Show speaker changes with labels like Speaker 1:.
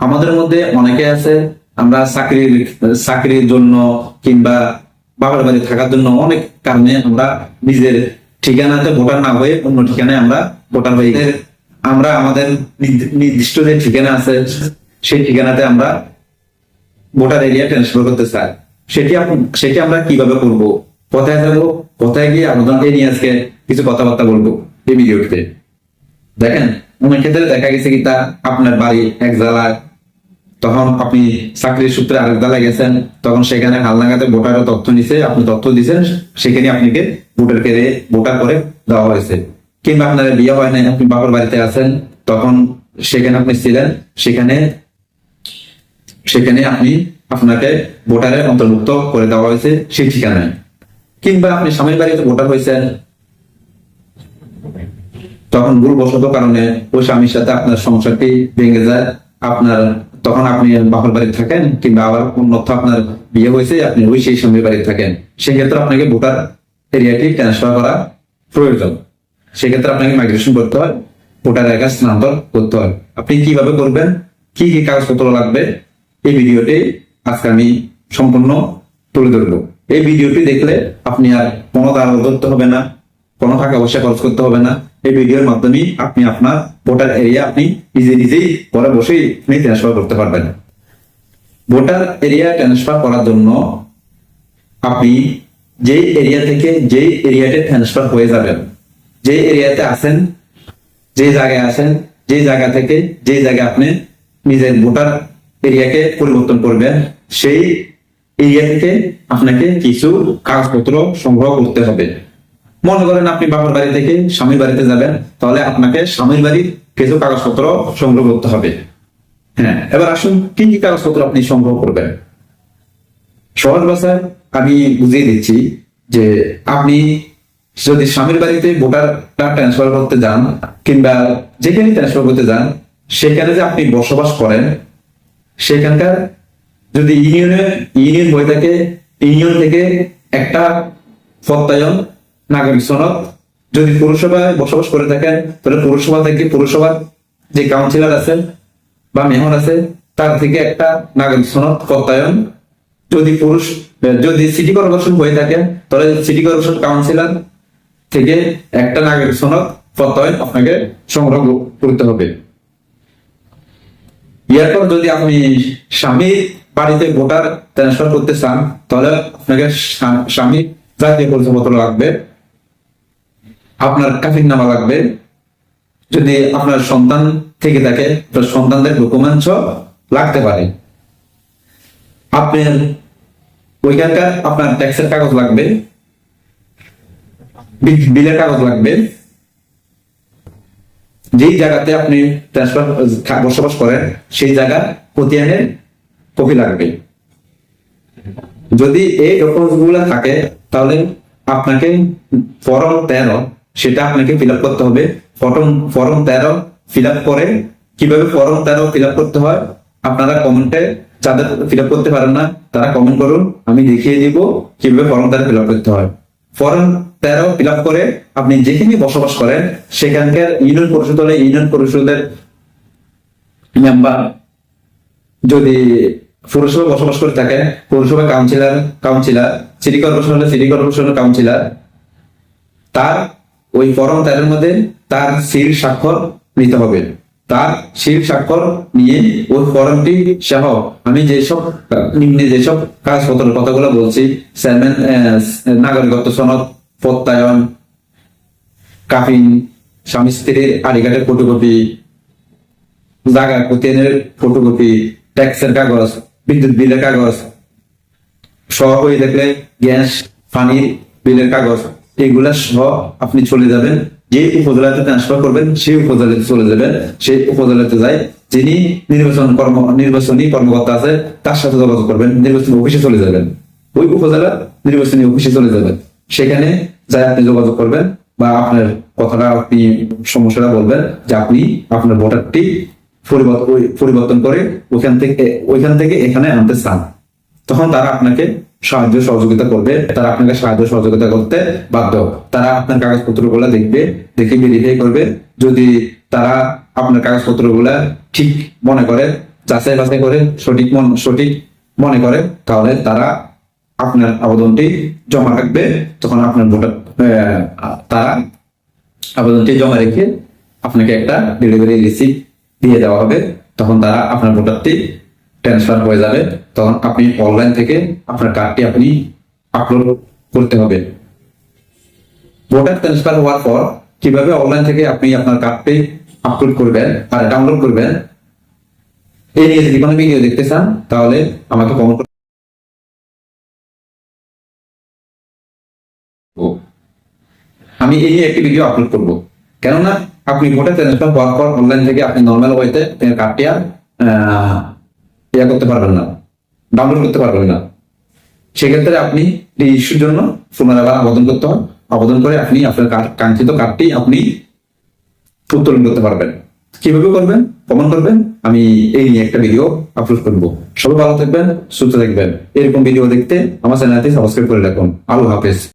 Speaker 1: আমাদের মধ্যে অনেকে আছে, আমরা চাকরির চাকরির জন্য কিংবা বাবার বাড়ি থাকার জন্য অনেক কারণে আমরা নিজের ঠিকানাতে ভোটার না হয়ে অন্য ঠিকানায় আমরা ভোটার হয়ে আমরা আমাদের নির্দিষ্ট যে ঠিকানা আছে, সেই ঠিকানাতে আমরা ভোটার এরিয়া ট্রান্সফার করতে চাই। সেটি সেটি আমরা কীভাবে করব? কোথায় যাব কোথায় গিয়ে আবেদনকে নিয়ে আজকে কিছু কথাবার্তা বলব এই ভিডিওটিতে দেখেন, অনেক ক্ষেত্রে দেখা গেছে কি তা আপনার বাড়ি এক জেলায় তখন আপনি চাকরির সূত্রে আরেক জেলায় গেছেন তখন সেখানে হালনাগাতে ভোটারের তথ্য নিছে, আপনি তথ্য দিচ্ছেন সেখানে আপনাকে ভোটার কেড়ে ভোটার করে দেওয়া হয়েছে। কিংবা আপনার বিয়ে হয় নাই, আপনি বাবার বাড়িতে আছেন, তখন সেখানে আপনি ছিলেন, সেখানে সেখানে আপনি আপনাকে ভোটারের অন্তর্ভুক্ত করে দেওয়া হয়েছে সেই ঠিকানায়। কিংবা আপনি স্বামীর বাড়িতে ভোটার হয়েছেন, তখন ভুলবশত কারণে ওই স্বামীর সাথে আপনার সংসারটি ভেঙে যায়, আপনার তখন আপনি বাপের বাড়ি থাকেন কিংবা আবার অন্যত্র আপনার বিয়ে হয়েছে, আপনি ওই সেই স্বামীর বাড়ি থাকেন, সেক্ষেত্রে আপনাকে ভোটার এরিয়াটি ট্রান্সফার করা প্রয়োজন। সেক্ষেত্রে আপনাকে মাইগ্রেশন করতে হয়, ভোটার এলাকা স্থানান্তর করতে হয়। আপনি কীভাবে করবেন, কি কি কাগজপত্র লাগবে, এই ভিডিওটি আজকে আমি সম্পূর্ণ তুলে ধরবো। এই ভিডিওটি দেখলে আপনি আর কোনো দাঁড় করতে হবে না, কোনো টাকা পয়সা খরচ করতে হবে না। এই ভিডিওর মাধ্যমে আপনি আপনার ভোটার এরিয়া আপনি নিজে নিজেই ঘরে বসেই আপনি ট্রান্সফার করতে পারবেন। ভোটার এরিয়া ট্রান্সফার করার জন্য আপনি যেই এরিয়া থেকে যেই এরিয়াতে ট্রান্সফার হয়ে যাবেন যে এরিয়াতে আছেন যে জায়গায় আছেন যে জায়গা থেকে যে জায়গায় আপনি নিজের ভোটার এরিয়াকে পরিবর্তন করবেন, সেই এরিয়া থেকে আপনাকে কিছু কাগজপত্র সংগ্রহ করতে হবে। মনে করেন আপনি বাবার বাড়ি থেকে স্বামীর বাড়িতে যাবেন, তাহলে আপনাকে স্বামীর বাড়ির কিছু কাগজপত্র সংগ্রহ করতে হবে। হ্যাঁ এবার আসুন, কি কি কাগজপত্র আপনি সংগ্রহ করবেন? সহজ ভাষায় আমি বুঝিয়ে দিচ্ছি যে আপনি যদি স্বামীর বাড়িতে ভোটারটা ট্রান্সফার করতে যান, কিংবা যেখানে ট্রান্সফার করতে যান, সেখানে যে আপনি বসবাস করেন, সেখানকার যদি ইউনিয়নে ইউনিয়ন হয়ে থাকে ইউনিয়ন থেকে একটা প্রত্যয়ন নাগরিক সনদ। যদি পৌরসভায় বসবাস করে থাকেন, তাহলে পৌরসভা থেকে পৌরসভার যে কাউন্সিলর আছেন বা মেহর আছে, তার থেকে একটা নাগরিক সনদ প্রত্যয়ন। যদি পুরুষ, যদি সিটি কর্পোরেশন হয়ে থাকে, তাহলে সিটি কর্পোরেশন কাউন্সিলর থেকে একটা নাগরিক সনদ প্রত্যয়ন আপনাকে সংগ্রহ করতে হবে। এরপর যদি আপনি স্বামী বাড়িতে ভোটার ট্রান্সফার করতে চান, তাহলে আপনাকে স্বা- স্বামী জাতীয় পরিচয়পত্র লাগবে। আপনার কাফির নামা লাগবে। যদি আপনার সন্তান থেকে থাকে সন্তানদের ডকুমেন্টস লাগতে পারে। আপনার ওইখানকার আপনার ট্যাক্সের কাগজ লাগবে। বিলের কাগজ লাগবে। যেই জায়গাতে আপনি ট্রান্সফার বসবাস করেন, সেই জায়গা খতিয়ানের কপি লাগবে। যদি এই ডকুমেন্টসগুলো থাকে, তাহলে আপনাকে ফর্ম তেরো সেটা আপনাকে ফিল করতে হবে। ফর্ম ফর্ম তেরো ফিল করে, কীভাবে ফর্ম তেরো ফিল করতে হয়, আপনারা কমেন্টে যাদের ফিল করতে পারেন না, তারা কমেন্ট করুন, আমি দেখিয়ে দিব কীভাবে ফর্ম তেরো ফিল করতে হয়। ফর্ম তেরো ফিল করে আপনি যেখানে বসবাস করেন, সেখানকার ইউনিয়ন পরিষদ হলে ইউনিয়ন পরিষদের মেম্বার যদি পৌরসভা বসবাস করে থাকে, পৌরসভা কাউন্সিলর কাউন্সিলর সিটি কর্পোরেশন হলে সিটি কর্পোরেশনের কাউন্সিলর তার ওই ফর্ম তারের মধ্যে তার শির স্বাক্ষর নিতে হবে। তার সিল স্বাক্ষর নিয়ে ওই ফর্মটি সহ আমি যেসব, নিম্নে যেসব কাগজপত্রের কথাগুলো বলছি চেয়ারম্যান নাগরিকত্ব সনদ, প্রত্যয়ন, কাফিন, স্বামী স্ত্রীর আড়িঘাটের ফটোকপি, জায়গা কুতিয়ানের ফটোকপি, ট্যাক্সের কাগজ, বিদ্যুৎ বিলের কাগজ, সহ হয়ে থাকলে গ্যাস, পানির বিলের কাগজ এগুলা সহ আপনি চলে যাবেন। যে উপজেলাতে ট্রান্সফার করবেন সেই উপজেলাতে চলে যাবেন। সেই উপজেলাতে যাই যিনি নির্বাচন কর্ম, নির্বাচনী কর্মকর্তা আছে, তার সাথে যোগাযোগ করবেন, নির্বাচনী অফিসে চলে যাবেন। ওই উপজেলা নির্বাচনী অফিসে চলে যাবেন। সেখানে যাই আপনি যোগাযোগ করবেন বা আপনার কথাটা আপনি সমস্যাটা বলবেন যে আপনি আপনার ভোটারটি পরিবর্তন পরিবর্তন করে ওইখান থেকে ওইখান থেকে এখানে আনতে চান। তখন তারা আপনাকে সাহায্য সহযোগিতা করবে, তারা আপনাকে সাহায্য সহযোগিতা করতে বাধ্য। তারা আপনার কাগজপত্রগুলা দেখবে, দেখে ভেরিফাই করবে। যদি তারা আপনার কাগজপত্রগুলা ঠিক মনে করে, যাচাই বাছাই করে, সঠিক মন, সঠিক মনে করে, তাহলে তারা আপনার আবেদনটি জমা রাখবে। তখন আপনার ভোটার তারা আবেদনটি জমা রেখে আপনাকে একটা ডেলিভারি রিসিপ্ট দিয়ে দেওয়া হবে। তখন তারা আপনার ভোটারটি ট্রান্সফার হয়ে যাবে। তখন আপনি অনলাইন থেকে আপনার কার্ডটি আপনি আপলোড করতে হবে। ভোটার ট্রান্সফার হওয়ার পর কীভাবে অনলাইন থেকে আপনি আপনার কার্ডটি আপলোড করবেন আর ডাউনলোড করবেন, এই নিয়ে যদি কোনো ভিডিও দেখতে চান, তাহলে আমাকে কমেন্ট আমি এই নিয়ে একটি ভিডিও আপলোড করব। কেননা আপনি ভোটার ট্রান্সফার হওয়ার পর অনলাইন থেকে আপনি নর্মাল ওয়েতে কার্ডটি আর ইয়া করতে পারবেন না। ডাউনলোড করতে পারবেন না। সেক্ষেত্রে আপনি এই ইস্যুর জন্য ফোনের আবার আবেদন করতে হবে। আবেদন করে আপনি আপনার কাঙ্ক্ষিত কার্ডটি আপনি উত্তোলন করতে পারবেন। কীভাবে করবেন? কমন করবেন। আমি এই নিয়ে একটা ভিডিও আপলোড করব। সবাই ভালো থাকবেন, সুস্থ থাকবেন। এরকম ভিডিও দেখতে আমার চ্যানেলটি সাবস্ক্রাইব করে রাখুন। আল্লাহ হাফেজ।